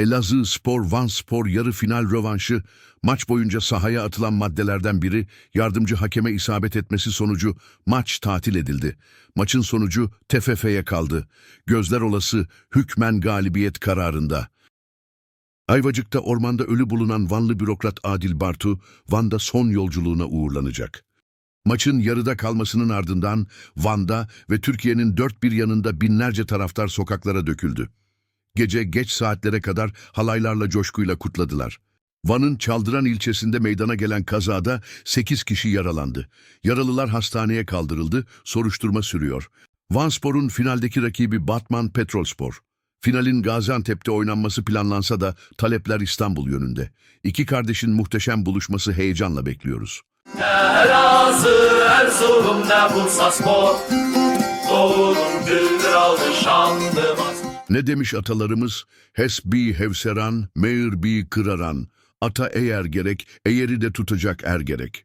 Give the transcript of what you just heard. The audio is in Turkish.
Elazığ Spor Van Spor yarı final rövanşı maç boyunca sahaya atılan maddelerden biri yardımcı hakeme isabet etmesi sonucu maç tatil edildi. Maçın sonucu TFF'ye kaldı. Gözler olası hükmen galibiyet kararında. Ayvacık'ta ormanda ölü bulunan Vanlı bürokrat Adil Bartu, Van'da son yolculuğuna uğurlanacak. Maçın yarıda kalmasının ardından Van'da ve Türkiye'nin dört bir yanında binlerce taraftar sokaklara döküldü. Gece geç saatlere kadar halaylarla coşkuyla kutladılar. Van'ın Çaldıran ilçesinde meydana gelen kazada 8 kişi yaralandı. Yaralılar hastaneye kaldırıldı, soruşturma sürüyor. Vanspor'un finaldeki rakibi Batman Petrolspor. Finalin Gaziantep'te oynanması planlansa da talepler İstanbul yönünde. İki kardeşin muhteşem buluşması heyecanla bekliyoruz. Elazığ, Erzurum, ne Bursa Spor Doğu'nun gül kralı şanlımaz Ne demiş atalarımız? Hes bi hevseran, meğir bi kıraran. Ata eğer gerek, eğeri de tutacak er gerek.